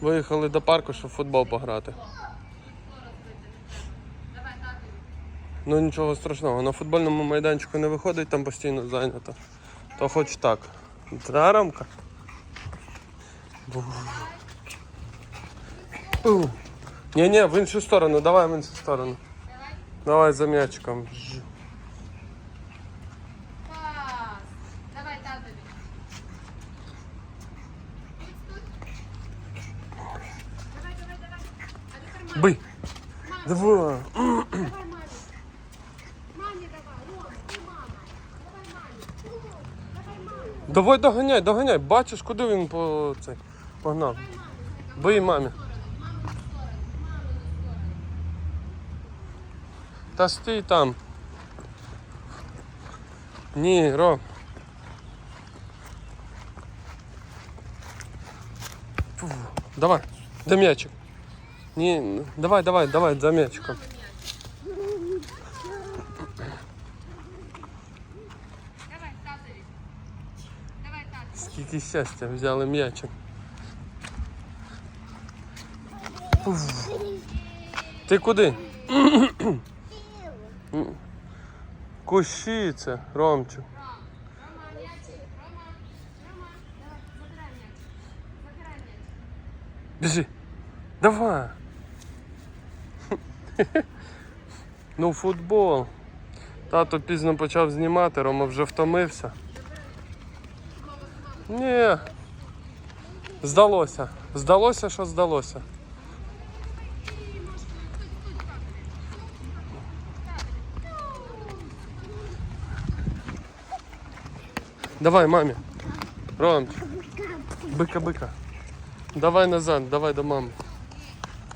Виїхали до парку, щоб в футбол пограти. Ну нічого страшного, на футбольному майданчику не виходить, там постійно зайнято. То хоч так. Та рамка. Ні, ні, в іншу сторону, давай в іншу сторону. Давай за м'ячиком. Ж. Пас. Давай татові. Давай, давай, давай. А тепер мамі. Бий. Мамі. Давай. Давай мамі. Мамі давай. Ром, ти мама. Давай мамі. Давай мамі. Давай доганяй, доганяй. Бачиш, куди він по цей погнав. Бий мамі. Та стій там. Ні, Ром. Давай, за м'ячик. Ні, давай, давай, давай, за м'ячиком. Давай татові. Давай татові. Скільки щастя, взяли м'ячик. Фуф. Ти куди? Кущі це, Ромчик. Рома, м'ячик. Рома. Рома. Давай, забирай м'ячик. Забирай м'ячик. Біжи. Давай. Ну, футбол. Тато пізно почав знімати, Рома вже втомився. Ні. Здалося. Здалося, що здалося. Давай, мамі. Ромчик. Бика-бика. Давай назад, давай до мами.